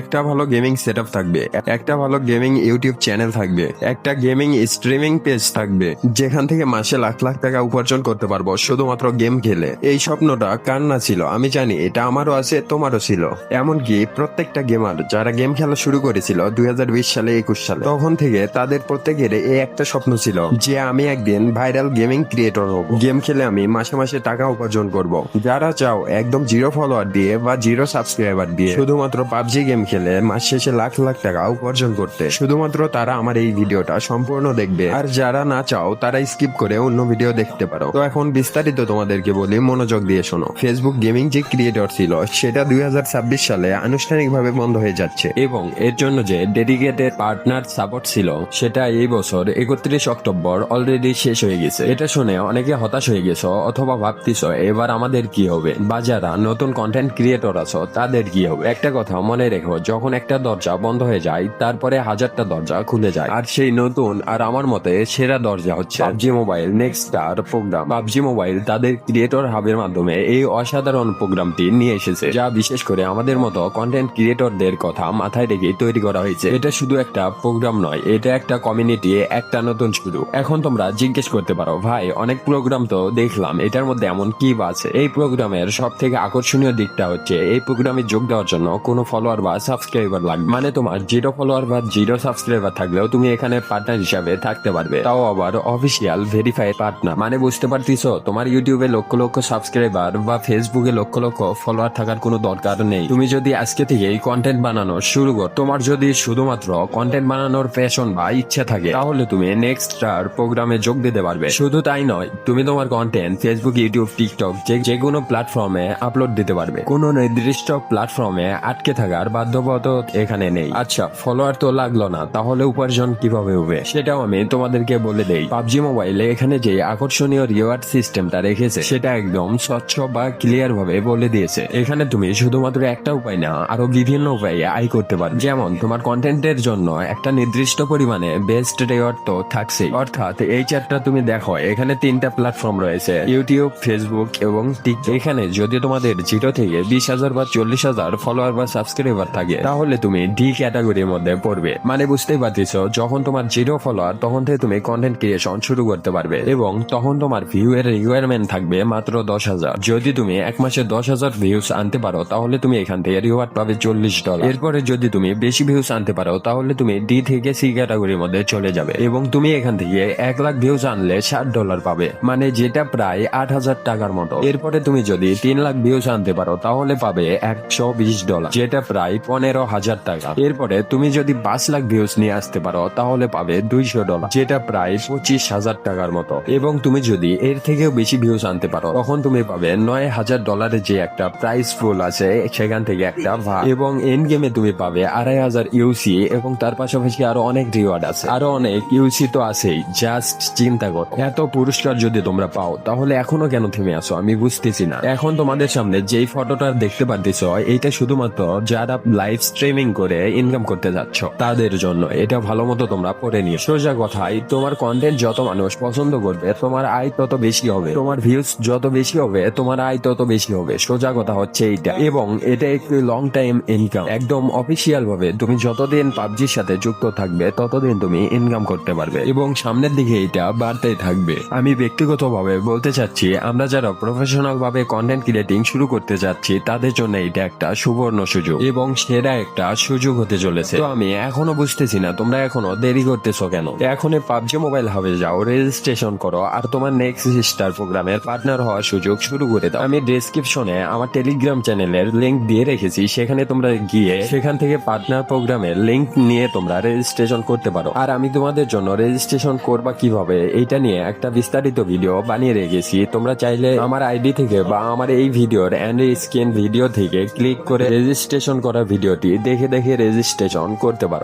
একটা ভালো gaming set থাকবে, একটা ভালো গেমিং ইউটিউব চ্যানেল থাকবে, একটা গেমিং স্ট্রিমিং পেজ থাকবে, যেখান থেকে মাসে লাখ লাখ টাকা উপার্জন করতে পারব, শুধুমাত্র গেম খেলে। এই স্বপ্নটা কার না ছিল? আমি জানি, এটা আমারও আছে, তোমারও ছিল। এমনকি প্রত্যেকটা গেমার যারা গেম খেলা শুরু করেছিল দুই হাজার বিশ সালে, একুশ সালে, তখন থেকে তাদের প্রত্যেকের এই একটা স্বপ্ন ছিল যে আমি একদিন ভাইরাল গেমিং ক্রিয়েটর হব। গেম খেলে আমি মাসে মাসে টাকা উপার্জন করব। যারা চাও একদম জিরো ফলোয়ার দিয়ে বা জিরো সাবস্ক্রাইবার দিয়ে, শুধুমাত্র পাবজি গেম খেলে মাস শেষে লাখ লাখ টাকা উপার্জন করতে। শুধুমাত্র তারা আমার এই ভিডিওটা সম্পূর্ণ দেখবে। আর যারা না চাও তারা স্কিপ করে অন্য ভিডিও দেখতে পারো। তো এখন বিস্তারিত তোমাদেরকে বলি, মনোযোগ দিয়ে শোনো। ফেসবুক গেমিং যে ক্রিয়েটর ছিল, সেটা দুই হাজার ছাব্বিশ সালে আনুষ্ঠানিকভাবে বন্ধ হয়ে যাচ্ছে। এবং এর জন্য যে ডেডিকেটেড পার্টনার সাপোর্ট ছিল, সেটা এই বছর একত্রিশ অক্টোবর অলরেডি শেষ হয়ে গেছে। এটা শুনে অনেকে হতাশ হয়ে গেছো, অথবা ভাবতেছ, এবার আমাদের কি হবে? বা যারা নতুন কন্টেন্ট ক্রিয়েটর আছো, তাদের কি হবে? একটা কথা মনে রেখো যখন একটা দরজা বন্ধ হয়ে যায় তারপরে হাজারটা দরজা খুলে যায়। আর সেই নতুন আর আমার মতে সেরা দরজা হচ্ছে PUBG mobile next star program PUBG mobile তাদের ক্রিয়েটর হাবের মাধ্যমে এই অসাধারণ প্রোগ্রামটি নিয়ে এসেছে যা বিশেষ করে আমাদের মতো কন্টেন্ট ক্রিয়েটরদের কথা মাথায় রেখে তৈরি করা হয়েছে। এটা শুধু একটা প্রোগ্রাম নয় এটা একটা কমিউনিটি একটা নতুন শুরু এখন তোমরা জিজ্ঞেস করতে পারো ভাই অনেক প্রোগ্রাম তো দেখলাম এটার মধ্যে এমন কি আছে? এই প্রোগ্রামের সব থেকে আকর্ষণীয় দিকটা হচ্ছে এই প্রোগ্রামে যোগ দেওয়ার জন্য কোনো ফলোয়ার বা সাবস্ক্রাইবার লাগবে মানে তোমার জিরো ফলোয়ার বা জিরো সাবস্ক্রাইবার থাকলেও তুমি এখানে পার্টনার হিসাবে থাকতে পারবে। তাও আবার অফিসিয়াল ভেরিফাইড পার্টনার মানে বুঝতে পারতিছো? তোমার ইউটিউবে লক্ষ লক্ষ সাবস্ক্রাইবার বা ফেসবুকে লক্ষ লক্ষ ফলোয়ার থাকার কোনো দরকার নেই। তুমি যদি আজকে থেকে এই কন্টেন্ট বানানো শুরু কর, তোমার যদি শুধুমাত্র কন্টেন্ট বানানোর প্যাশন বা ইচ্ছা থাকে, তাহলে তুমি নেক্সট স্টার প্রোগ্রামে যোগ দিতে পারবে। শুধু তাই নয়, তুমি তোমার কন্টেন্ট ফেসবুক ইউটিউব টিকটক যে যে কোনো প্ল্যাটফর্মে আপলোড দিতে পারবে। কোনো নির্দিষ্ট প্ল্যাটফর্মে আটকে থাকার বাধ্যবাধকতা এখানে নেই। আচ্ছা ফলোয়ার তো লাগল না তাহলে উপার্জন কীভাবে হবে? সেটাও আমি তোমাদেরকে বলে দেই। পাবজি মোবাইলে এখানে যে আকর্ষণীয় রিওয়ার্ড সিস্টেমটা রেখেছে সেটা একদম স্বচ্ছ বা ক্লিয়ার ভাবে বলে দিয়েছে। এখানে তুমি শুধুমাত্র একটা উপায় না আরও বিভিন্ন উপায়ে আয় করতে পারো। যেমন তোমার কন্টেন্টের জন্য একটা নির্দিষ্ট পরিমাণে বেস্ট রিওয়ার্ড তো থাকছেই। অর্থাৎ এই চারটা তুমি দেখো এখানে তিনটা প্ল্যাটফর্ম রয়েছে ইউটিউব ফেসবুক এবং টিকটক এখানে যদি তোমাদের জিরো থেকে বিশ হাজার বা চল্লিশ হাজার ফলোয়ার বা সাবস্ক্রাইবার থাকে। তাহলে তুমি ডি ক্যাটাগরির মধ্যে পড়বে। মানে বুঝতেই পারতেছো, যখন তোমার জিরো ফলোয়ার তখন থেকে তুমি কন্টেন্ট ক্রিয়েশন শুরু করতে পারবে এবং তখন তোমার ভিউ এর রিকোয়ারমেন্ট থাকবে মাত্র দশ হাজার। যদি তুমি এক মাসে দশ হাজার ভিউস আনতে পারো, তাহলে তুমি এখান থেকে রিওয়ার্ড পাবে চল্লিশ ডলার। এরপরে যদি তুমি বেশি ভিউস আনতে পারো, তাহলে তুমি ডি থেকে সি ক্যাটাগরির মধ্যে চলে যাবে এবং তুমি এখান থেকে এক লাখ ভিউস আনলে ষাট ডলার পাবে। মানে যেটা প্রায় আট হাজার টাকার মতো। এরপরে তুমি যদি তিন লাখ ভিউস আনতে পারো, তাহলে পাবে একশো বিশ ডলার। যেটা প্রায় পনেরো হাজার টাকা। এরপরে তুমি যদি পাঁচ লাখ ভিউস নিয়ে আসতে পারো, তাহলে পাবে দুইশো ডলার যেটা প্রায় পঁচিশ হাজার টাকার মতো। এবং তুমি যদি এর থেকেও বেশি ভিউস আনতে পারো, তখন তুমি পাবে নয় হাজার ডলারের যে একটা প্রাইস ফুল আছে, সেখান থেকে একটা এবং এন্ড গেমে তুমি পাবে আড়াই হাজার ইউসি এবং তার পাশাপাশি আরও অনেক রিওয়ার্ড আছে। আরও অনেক ইউসি তো আছেই জাস্ট চিন্তা করো। এত পুরস্কার যদি তোমরা পাও, তাহলে এখনও কেন থেমে আসো আমি বুঝতেছি না। এখন তোমাদের সামনে যেই ফটোটা দেখতে পারতেছ, এইটা শুধুমাত্র যারা লাইভ স্ট্রিমিং করে ইনকাম করতে যাচ্ছ, তাদের জন্য। এটা ভালো মতো তোমরা পড়ে নিও। সোজা কথাই তোমার কন্টেন্ট যত মানুষ পছন্দ করবে, তোমার আয় তত বেশি হবে। তোমার ভিউজ যত বেশি হবে, তোমার আয় তত বেশি হবে। সোজা কথা হচ্ছে এইটা। এবং এটা একটি লং টাইম ইনকাম একদম অফিসিয়াল ভাবে তুমি যতদিন পাবজির সাথে যুক্ত থাকবে, ততদিন তুমি ইনকাম করতে পারবে। এবং সামনের দিকে এটা বাড়তেই থাকবে। আমি ব্যক্তিগতভাবে বলতে চাচ্ছি, আমরা যারা প্রফেশনাল ভাবে কন্টেন্ট ক্রিয়েটিং শুরু করতে যাচ্ছি, তাদের জন্য এটা একটা সুবর্ণ সুযোগ। এবং সেরা একটা সুযোগ হতে চলেছে। তো আমি এখনও বুঝতেছি না, তোমরা এখনও দেরি করতেছো কেন? এখন পাবজি মোবাইল হাবে যাও রেজিস্ট্রেশন করো, আর তোমার নেক্সট স্টার প্রোগ্রামের পার্টনার হওয়ার সুযোগ শুরু করে দাও। আমি ডেসক্রিপশনে আমার টেলিগ্রাম চ্যানেলের লিংক দিয়ে রেখেছি, সেখানে তোমরা গিয়ে সেখান থেকে পার্টনার প্রোগ্রামের লিংক নিয়ে তোমরা রেজিস্ট্রেশন করতে পারো। আর আমি তোমাদের জন্য রেজিস্ট্রেশন করবা কীভাবে, এইটা নিয়ে একটা বিস্তারিত ভিডিও বানিয়ে রেখেছি। তোমরা চাইলে আমার আইডি থেকে বা আমার এই ভিডিওর এন্ড স্ক্রিন ভিডিও থেকে ক্লিক করে রেজিস্ট্রেশন করা ভিডিওটি দেখে দেখে রেজিস্ট্রেশন করতে পারো।